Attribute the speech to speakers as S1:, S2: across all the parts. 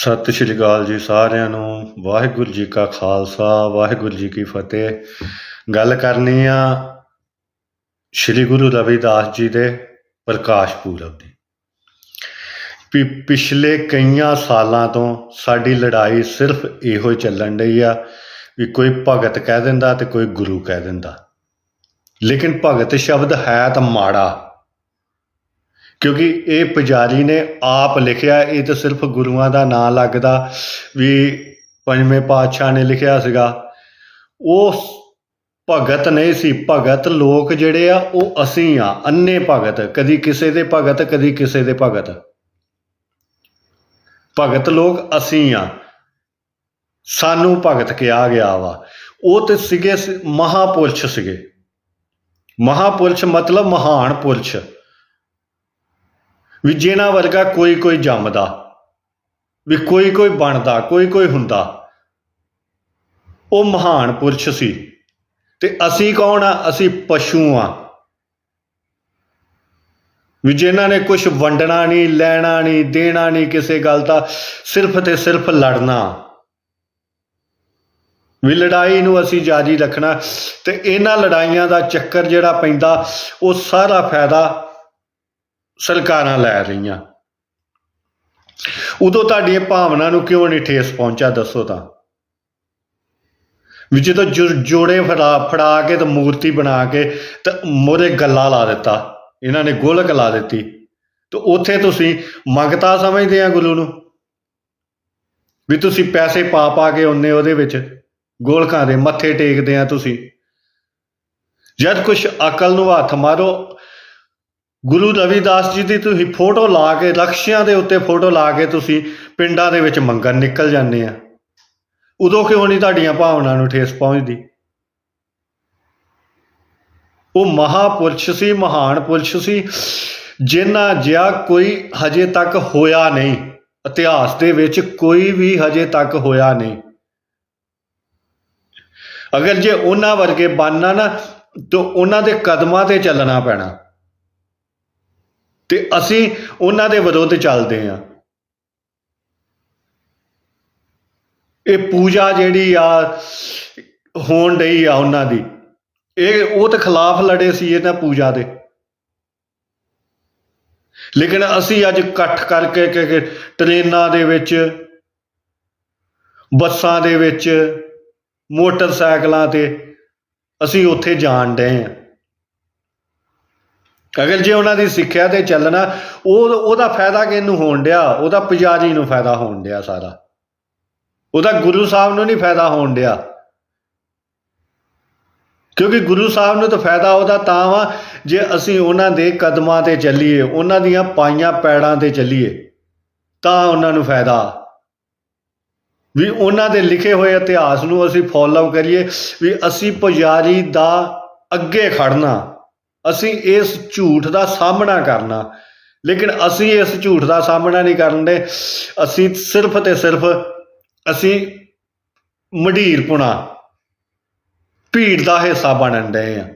S1: ਸਤਿ ਸ਼੍ਰੀ ਅਕਾਲ ਜੀ ਸਾਰਿਆਂ ਨੂੰ। ਵਾਹਿਗੁਰੂ ਜੀ ਕਾ ਖਾਲਸਾ, ਵਾਹਿਗੁਰੂ ਜੀ ਕੀ ਫਤਿਹ। ਗੱਲ ਕਰਨੀ ਆ ਸ਼੍ਰੀ ਗੁਰੂ ਰਵਿਦਾਸ ਜੀ ਦੇ ਪ੍ਰਕਾਸ਼ ਪੁਰਬ ਦੀ। ਵੀ ਪਿਛਲੇ ਕਈਆਂ ਸਾਲਾਂ ਤੋਂ ਸਾਡੀ ਲੜਾਈ ਸਿਰਫ ਇਹੋ ਹੀ ਚੱਲਣ ਰਹੀ ਆ ਵੀ ਕੋਈ ਭਗਤ ਕਹਿ ਦਿੰਦਾ ਤੇ ਕੋਈ ਗੁਰੂ ਕਹਿ ਦਿੰਦਾ। ਲੇਕਿਨ ਭਗਤ ਸ਼ਬਦ ਹੈ ਤਾਂ ਮਾੜਾ। ਕਿਉਂਕਿ ਇਹ ਪੁਜਾਰੀ ਨੇ ਆਪ ਲਿਖਿਆ, ਇਹ ਤਾਂ ਸਿਰਫ ਗੁਰੂਆਂ ਦਾ ਨਾਂ ਲੱਗਦਾ ਵੀ ਪੰਜਵੇਂ ਪਾਤਸ਼ਾਹ ਨੇ ਲਿਖਿਆ ਸੀਗਾ। ਉਹ ਭਗਤ ਨਹੀਂ ਸੀ, ਭਗਤ ਲੋਕ ਜਿਹੜੇ ਆ, ਉਹ ਅਸੀਂ ਆ, ਅੰਨੇ ਭਗਤ, ਕਦੀ ਕਿਸੇ ਦੇ ਭਗਤ, ਕਦੀ ਕਿਸੇ ਦੇ ਭਗਤ। ਭਗਤ ਲੋਕ ਅਸੀਂ ਆ। ਸਾਨੂੰ ਭਗਤ ਕਿਹਾ ਗਿਆ ਵਾ। ਉਹ ਤੇ ਸੀਗੇ ਸ- ਮਹਾਪੁਰਸ਼ ਸੀਗੇ। ਮਹਾਪੁਰਸ਼ ਮਤਲਬ ਮਹਾਨ ਪੁਰਸ਼। ਵੀ ਜਿਹਨਾਂ ਵਰਗਾ ਕੋਈ ਕੋਈ ਜੰਮਦਾ, ਵੀ ਕੋਈ ਕੋਈ ਬਣਦਾ, ਕੋਈ ਕੋਈ ਹੁੰਦਾ, ਉਹ ਮਹਾਨ ਪੁਰਸ਼ ਸੀ। ਤੇ ਅਸੀਂ ਕੌਣ ਆ? ਅਸੀਂ ਪਸ਼ੂ ਆ। ਵੀ ਜਿਨ੍ਹਾਂ ਨੇ ਕੁਝ ਵੰਡਣਾ ਨਹੀਂ, ਲੈਣਾ ਨਹੀਂ, ਦੇਣਾ ਨਹੀਂ ਕਿਸੇ ਗੱਲ ਦਾ, ਸਿਰਫ ਤੇ ਸਿਰਫ ਲੜਨਾ। ਵੀ ਲੜਾਈ ਨੂੰ ਅਸੀਂ ਜਾਰੀ ਰੱਖਣਾ ਤੇ ਇਹਨਾਂ ਲੜਾਈਆਂ ਦਾ ਚੱਕਰ ਜਿਹੜਾ ਪੈਂਦਾ, ਉਹ ਸਾਰਾ ਫਾਇਦਾ ਸਰਕਾਰਾਂ ਲੈ ਰਹੀਆਂ। ਉਦੋਂ ਤੁਹਾਡੀਆਂ ਭਾਵਨਾ ਨੂੰ ਕਿਉਂ ਨਹੀਂ ਠੇਸ ਪਹੁੰਚਾ ਦੱਸੋ ਤਾਂ। ਵੀ ਜਦੋਂ ਜੋ- ਜੋੜੇ ਫੜਾ ਫੜਾ ਕੇ ਤੇ ਮੂਰਤੀ ਬਣਾ ਕੇ ਤੇ ਮੋਰੇ ਗੱਲਾ ਲਾ ਦਿੱਤਾ। ਇਹਨਾਂ ਨੇ ਗੋਲਕ ਲਾ ਦਿੱਤੀ। ਤੇ ਉੱਥੇ ਤੁਸੀਂ ਮੰਗਤਾ ਸਮਝਦੇ ਆ ਗੁਰੂ ਨੂੰ? ਵੀ ਤੁਸੀਂ ਪੈਸੇ ਪਾ ਪਾ ਕੇ ਉਹਨੇ ਉਹਦੇ ਵਿੱਚ। ਗੋਲਕਾਂ ਦੇ ਮੱਥੇ ਟੇਕਦੇ ਆ ਤੁਸੀਂ। ਜਦ ਕੁਛ ਅਕਲ ਨੂੰ ਹੱਥ ਮਾਰੋ ਗੁਰੂ ਰਵਿਦਾਸ ਜੀ ਦੀ ਤੁਸੀਂ ਫੋਟੋ ਲਾ ਕੇ, ਰਕਸ਼ਿਆਂ ਦੇ ਉੱਤੇ ਫੋਟੋ ਲਾ ਕੇ ਤੁਸੀਂ ਪਿੰਡਾਂ ਦੇ ਵਿੱਚ ਮੰਗਣ ਨਿਕਲ ਜਾਂਦੇ ਆ। ਉਦੋਂ ਕਿਉਂ ਨਹੀਂ ਤੁਹਾਡੀਆਂ ਭਾਵਨਾ ਨੂੰ ਠੇਸ ਪਹੁੰਚਦੀ? ਉਹ ਮਹਾਪੁਰਸ਼ ਸੀ, ਮਹਾਨ ਪੁਰਸ਼ ਸੀ ਜਿਨ੍ਹਾਂ ਜਿਹਾ ਕੋਈ ਹਜੇ ਤੱਕ ਹੋਇਆ ਨਹੀਂ। ਇਤਿਹਾਸ ਦੇ ਵਿੱਚ ਕੋਈ ਵੀ ਹਜੇ ਤੱਕ ਹੋਇਆ ਨਹੀਂ। ਅਗਰ ਜੇ ਉਹਨਾਂ ਵਰਗੇ ਬਣਨਾ ਨਾ, ਤਾਂ ਉਹਨਾਂ ਦੇ ਕਦਮਾਂ ਤੇ ਚੱਲਣਾ ਪੈਣਾ। ਤੇ ਅਸੀਂ ਉਹਨਾਂ ਦੇ ਵਿਰੁੱਧ ਚੱਲਦੇ ਹਾਂ। ਇਹ ਪੂਜਾ ਜਿਹੜੀ ਆ, ਹੋਣ ਡਈ ਆ ਉਹਨਾਂ ਦੀ। ਇਹ ਉਹ ਤੇ ਖਿਲਾਫ ਲੜੇ ਸੀ ਇਹਨਾਂ ਪੂਜਾ ਦੇ। ਲੇਕਿਨ ਅਸੀਂ ਅੱਜ ਇਕੱਠ ਕਰਕੇ ਕਿ ਕਿ ਟ੍ਰੇਨਾਂ ਦੇ ਵਿੱਚ, ਬੱਸਾਂ ਦੇ ਵਿੱਚ, ਮੋਟਰਸਾਈਕਲਾਂ ਤੇ ਅਸੀਂ ਉੱਥੇ ਜਾਣ ਡਏ ਆ ਅਗਰ ਜੇ ਉਹਨਾਂ ਦੀ ਸਿੱਖਿਆ ਤੇ ਚੱਲਣਾ, ਉਹ, ਉਹਦਾ ਫਾਇਦਾ ਕਿਹਨੂੰ ਹੋਣ ਡਿਆ? ਉਹਦਾ ਪੁਜਾਰੀ ਨੂੰ ਫਾਇਦਾ ਹੋਣ ਡਿਆ ਸਾਰਾ। ਉਹਦਾ ਗੁਰੂ ਸਾਹਿਬ ਨੂੰ ਨਹੀਂ ਫਾਇਦਾ ਹੋਣ ਡਿਆ। ਕਿਉਂਕਿ ਗੁਰੂ ਸਾਹਿਬ ਨੂੰ ਤਾਂ ਫਾਇਦਾ ਉਹਦਾ ਤਾਂ ਵਾ, ਜੇ ਅਸੀਂ ਉਹਨਾਂ ਦੇ ਕਦਮਾਂ ਤੇ ਚੱਲੀਏ, ਉਹਨਾਂ ਦੀਆਂ ਪਾਈਆਂ ਪੈੜਾਂ ਤੇ ਚੱਲੀਏ, ਤਾਂ ਉਹਨਾਂ ਨੂੰ ਫਾਇਦਾ। ਵੀ ਉਹਨਾਂ ਦੇ ਲਿਖੇ ਹੋਏ ਇਤਿਹਾਸ ਨੂੰ ਅਸੀਂ ਫੋਲੋ ਕਰੀਏ, ਵੀ ਅਸੀਂ ਪੁਜਾਰੀ ਦਾ ਅੱਗੇ ਖੜਨਾ ਅਸੀਂ ਇਸ ਝੂਠ ਦਾ ਸਾਹਮਣਾ ਕਰਨਾ। ਲੇਕਿਨ ਅਸੀਂ ਇਸ ਝੂਠ ਦਾ ਸਾਹਮਣਾ ਨਹੀਂ ਕਰਨ ਦੇ। ਅਸੀਂ ਸਿਰਫ ਤੇ ਸਿਰਫ ਅਸੀਂ ਮਢੀਰਪੁਣਾ ਭੀੜ ਦਾ ਹਿੱਸਾ ਬਣਨ ਡਏ ਆ।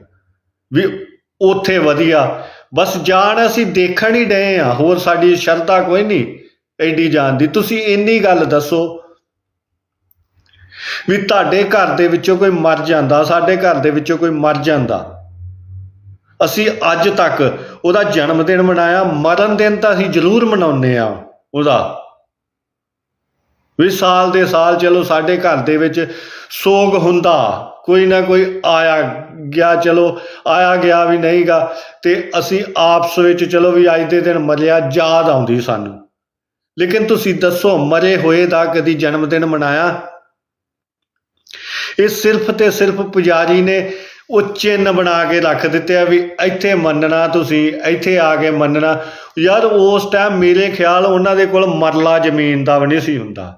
S1: ਵੀ ਉੱਥੇ ਵਧੀਆ। ਬਸ ਜਾਣ ਅਸੀਂ ਦੇਖਣ ਹੀ ਡਏ ਆ। ਹੋਰ ਸਾਡੀ ਸ਼ਰਧਾ ਕੋਈ ਨਹੀਂ ਐਡੀ ਜਾਣ ਦੀ। ਤੁਸੀਂ ਇੰਨੀ ਗੱਲ ਦੱਸੋ ਵੀ ਤੁਹਾਡੇ ਘਰ ਦੇ ਵਿੱਚੋਂ ਕੋਈ ਮਰ ਜਾਂਦਾ, ਸਾਡੇ ਘਰ ਦੇ ਵਿੱਚੋਂ ਕੋਈ ਮਰ ਜਾਂਦਾ। ਅਸੀਂ ਅੱਜ ਤੱਕ ਉਹਦਾ ਜਨਮ ਦਿਨ ਮਨਾਇਆ, ਮਰਨ ਦਿਨ ਤਾਂ ਅਸੀਂ ਜ਼ਰੂਰ ਮਨਾਉਂਦੇ ਆ ਉਹਦਾ। ਵੀ ਸਾਲ ਦੇ ਸਾਲ ਚਲੋ ਸਾਡੇ ਘਰ ਦੇ ਵਿੱਚ ਸੋਗ ਹੁੰਦਾ, ਕੋਈ ਨਾ ਕੋਈ ਆਇਆ ਗਿਆ, ਚਲੋ ਆਇਆ ਗਿਆ ਵੀ ਨਹੀਂਗਾ ਤੇ ਅਸੀਂ ਆਪਸ ਵਿੱਚ ਚਲੋ ਵੀ ਅੱਜ ਦੇ ਦਿਨ ਮਰਿਆ, ਯਾਦ ਆਉਂਦੀ ਸਾਨੂੰ। ਲੇਕਿਨ ਤੁਸੀਂ ਦੱਸੋ, ਮਰੇ ਹੋਏ ਦਾ ਕਦੀ ਜਨਮ ਦਿਨ ਮਨਾਇਆ? ਇਹ ਸਿਰਫ ਤੇ ਸਿਰਫ ਪੁਜਾਰੀ ਨੇ ਉਹ ਚਿੰਨ ਬਣਾ ਕੇ ਰੱਖ ਦਿੱਤੇ ਆ ਵੀ ਇੱਥੇ ਮੰਨਣਾ ਤੁਸੀਂ, ਇੱਥੇ ਆ ਕੇ ਮੰਨਣਾ। ਯਾਰ ਉਸ ਟਾਈਮ ਮੇਰੇ ਖਿਆਲ ਉਹਨਾਂ ਦੇ ਕੋਲ ਮਰਲਾ ਜ਼ਮੀਨ ਦਾ ਵੀ ਨਹੀਂ ਸੀ ਹੁੰਦਾ।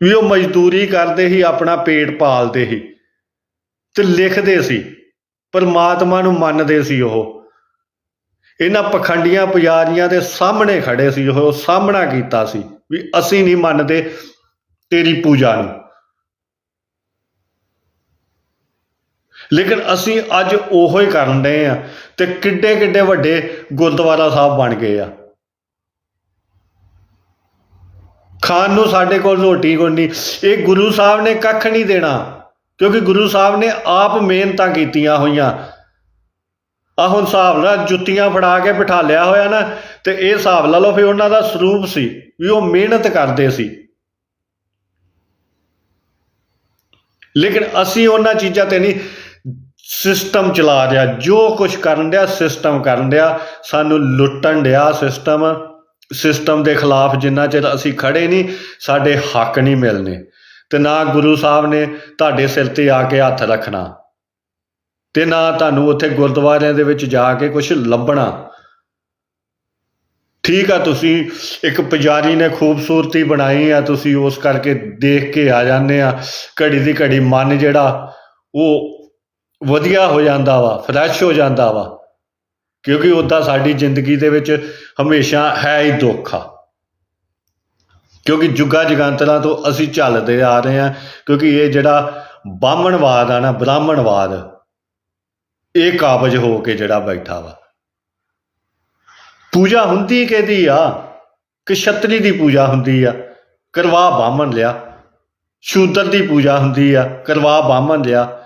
S1: ਵੀ ਉਹ ਮਜ਼ਦੂਰੀ ਕਰਦੇ ਹੀ ਆਪਣਾ ਪੇਟ ਪਾਲਦੇ ਹੀ ਤੇ ਲਿਖਦੇ ਸੀ, ਪਰਮਾਤਮਾ ਨੂੰ ਮੰਨਦੇ ਸੀ ਉਹ। ਇਹਨਾਂ ਪਖੰਡੀਆਂ ਪੁਜਾਰੀਆਂ ਦੇ ਸਾਹਮਣੇ ਖੜੇ ਸੀ ਉਹ, ਸਾਹਮਣਾ ਕੀਤਾ ਸੀ ਵੀ ਅਸੀਂ ਨਹੀਂ ਮੰਨਦੇ ਤੇਰੀ ਪੂਜਾ ਨੂੰ। ਲੇਕਿਨ ਅਸੀਂ ਅੱਜ ਉਹੋ ਹੀ ਕਰਨ ਡਏ ਆ ਤੇ ਕਿੱਡੇ ਕਿੱਡੇ ਵੱਡੇ ਗੁਰਦੁਆਰਾ ਸਾਹਿਬ ਬਣ ਗਏ ਆ। ਖਾਣ ਨੂੰ ਸਾਡੇ ਕੋਲ ਰੋਟੀ ਕੋਈ ਨਹੀਂ। ਇਹ ਗੁਰੂ ਸਾਹਿਬ ਨੇ ਕੱਖ ਨਹੀਂ ਦੇਣਾ, ਕਿਉਂਕਿ ਗੁਰੂ ਸਾਹਿਬ ਨੇ ਆਪ ਮਿਹਨਤਾਂ ਕੀਤੀਆਂ ਹੋਈਆਂ। ਆ ਹੁਣ ਹਿਸਾਬ ਨਾਲ ਜੁੱਤੀਆਂ ਫੜਾ ਕੇ ਬਿਠਾ ਲਿਆ ਹੋਇਆ ਨਾ, ਤੇ ਇਹ ਹਿਸਾਬ ਲਾ ਲਓ ਫਿਰ ਉਹਨਾਂ ਦਾ ਸਰੂਪ ਸੀ, ਵੀ ਉਹ ਮਿਹਨਤ ਕਰਦੇ ਸੀ। ਲੇਕਿਨ ਅਸੀਂ ਉਹਨਾਂ ਚੀਜ਼ਾਂ ਤੇ ਨਹੀਂ ਸਿਸਟਮ ਚਲਾ ਰਿਹਾ, ਜੋ ਕੁਝ ਕਰਨ ਡਿਆ ਸਿਸਟਮ ਕਰਨ ਡਿਆ ਸਾਨੂੰ ਲੁੱਟਣ ਡਿਆ ਸਿਸਟਮ। ਸਿਸਟਮ ਦੇ ਖਿਲਾਫ ਜਿੰਨਾ ਚਿਰ ਅਸੀਂ ਖੜੇ ਨਹੀਂ, ਸਾਡੇ ਹੱਕ ਨਹੀਂ ਮਿਲਨੇ ਤੇ ਨਾ ਗੁਰੂ ਸਾਹਿਬ ਨੇ ਤੁਹਾਡੇ ਸਿਰ ਤੇ ਆ ਕੇ ਹੱਥ ਰੱਖਣਾ। ਤੇ ਨਾ ਤੁਹਾਨੂੰ ਉੱਥੇ ਗੁਰਦੁਆਰਿਆਂ ਦੇ ਵਿੱਚ ਜਾ ਕੇ ਕੁਝ ਲੱਭਣਾ। ਠੀਕ ਆ, ਤੁਸੀਂ ਇੱਕ ਪੁਜਾਰੀ ਨੇ ਖੂਬਸੂਰਤੀ ਬਣਾਈ ਆ, ਤੁਸੀਂ ਉਸ ਕਰਕੇ ਦੇਖ ਕੇ ਆ ਜਾਂਦੇ ਆ। ਘੜੀ ਦੀ ਘੜੀ ਮਨ ਜਿਹੜਾ, ਉਹ ਵਧੀਆ ਹੋ ਜਾਂਦਾ ਵਾ ਫਰੈਸ਼ ਹੋ ਜਾਂਦਾ ਵਾ। ਕਿਉਂਕਿ ਉਦਾਂ ਸਾਡੀ ਜ਼ਿੰਦਗੀ ਦੇ ਵਿੱਚ ਹਮੇਸ਼ਾ ਹੈ ਹੀ ਦੁੱਖ ਆ। ਕਿਉਂਕਿ ਜੁਗਾ ਜਗੰਤਰਾਂ ਤੋਂ ਅਸੀਂ ਚੱਲਦੇ ਆ ਰਹੇ ਹਾਂ, ਕਿਉਂਕਿ ਇਹ ਜਿਹੜਾ ਬਾਹਮਣਵਾਦ ਆ ਨਾ, ਬ੍ਰਾਹਮਣਵਾਦ, ਇਹ ਕਾਬਜ ਹੋ ਕੇ ਜਿਹੜਾ ਬੈਠਾ ਵਾ। ਪੂਜਾ ਹੁੰਦੀ ਕਿਹਦੀ ਆ? ਕਿ ਛਤਰੀ ਦੀ ਪੂਜਾ ਹੁੰਦੀ ਆ, ਕਰਵਾ ਬਾਹਮਣ ਲਿਆ। ਸ਼ੂਦਰ ਦੀ ਪੂਜਾ ਹੁੰਦੀ ਆ, ਕਰਵਾ ਬਾਹਮਣ ਲਿਆ।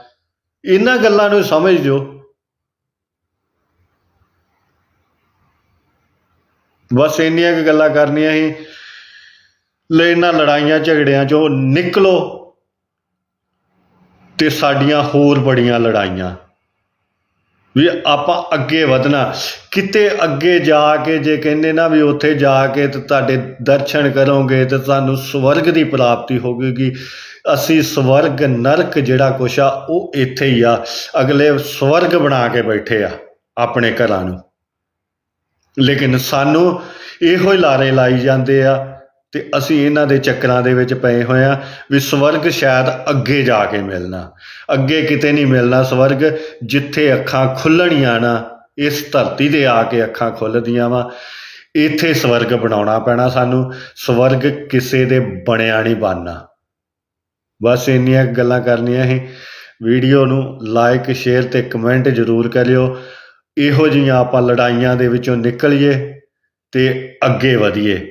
S1: ਇਹਨਾਂ ਗੱਲਾਂ ਨੂੰ ਸਮਝ ਜੋ ਬਸ ਇੰਨੀਆਂ ਕੁ ਗੱਲਾਂ ਕਰਨੀਆਂ ਸੀ। ਲੈ ਇਹਨਾਂ ਲੜਾਈਆਂ ਝਗੜਿਆਂ ਚੋਂ ਨਿਕਲੋ ਤੇ ਸਾਡੀਆਂ ਹੋਰ ਬੜੀਆਂ ਲੜਾਈਆਂ। ਵੀ ਆਪਾਂ ਅੱਗੇ ਵਧਣਾ। ਕਿਤੇ ਅੱਗੇ ਜਾ ਕੇ ਜੇ ਕਹਿੰਦੇ ਨਾ ਵੀ ਉੱਥੇ ਜਾ ਕੇ ਤੇ ਤੁਹਾਡੇ ਦਰਸ਼ਨ ਕਰੋਗੇ ਤੇ ਤੁਹਾਨੂੰ ਸਵਰਗ ਦੀ ਪ੍ਰਾਪਤੀ ਹੋਵੇਗੀ। ਅਸੀਂ ਸਵਰਗ ਨਰਕ ਜਿਹੜਾ ਕੁਛ ਆ, ਉਹ ਇੱਥੇ ਹੀ ਆ। ਅਗਲੇ ਸਵਰਗ ਬਣਾ ਕੇ ਬੈਠੇ ਆ ਆਪਣੇ ਘਰਾਂ ਨੂੰ। ਲੇਕਿਨ ਸਾਨੂੰ ਇਹੋ ਹੀ ਲਾਰੇ ਲਾਈ ਜਾਂਦੇ ਆ ਤੇ ਅਸੀਂ ਇਹਨਾਂ ਦੇ ਚੱਕਰਾਂ ਦੇ ਵਿੱਚ ਪਏ ਹੋਏ ਆ ਵੀ ਸਵਰਗ ਸ਼ਾਇਦ ਅੱਗੇ ਜਾ ਕੇ ਮਿਲਣਾ। ਅੱਗੇ ਕਿਤੇ ਨਹੀਂ ਮਿਲਣਾ ਸਵਰਗ, ਜਿੱਥੇ ਅੱਖਾਂ ਖੁੱਲਣੀਆਂ ਨਾ, ਇਸ ਧਰਤੀ ਤੇ ਆ ਕੇ ਅੱਖਾਂ ਖੁੱਲਦੀਆਂ ਵਾ। ਇੱਥੇ ਸਵਰਗ ਬਣਾਉਣਾ ਪੈਣਾ ਸਾਨੂੰ, ਸਵਰਗ ਕਿਸੇ ਦੇ ਬਣਿਆ ਨਹੀਂ ਬਣਨਾ ਬਸ ਇੰਨੀਆਂ ਗੱਲਾਂ ਕਰਨੀਆਂ ਸੀ। ਵੀਡੀਓ ਨੂੰ ਲਾਈਕ ਸ਼ੇਅਰ ਤੇ ਕਮੈਂਟ ਜ਼ਰੂਰ ਕਰਿਓ। ਇਹੋ ਜਿਹੀਆਂ ਆਪਾਂ ਲੜਾਈਆਂ ਦੇ ਵਿੱਚੋਂ ਨਿਕਲੀਏ ਤੇ ਅੱਗੇ ਵਧੀਏ।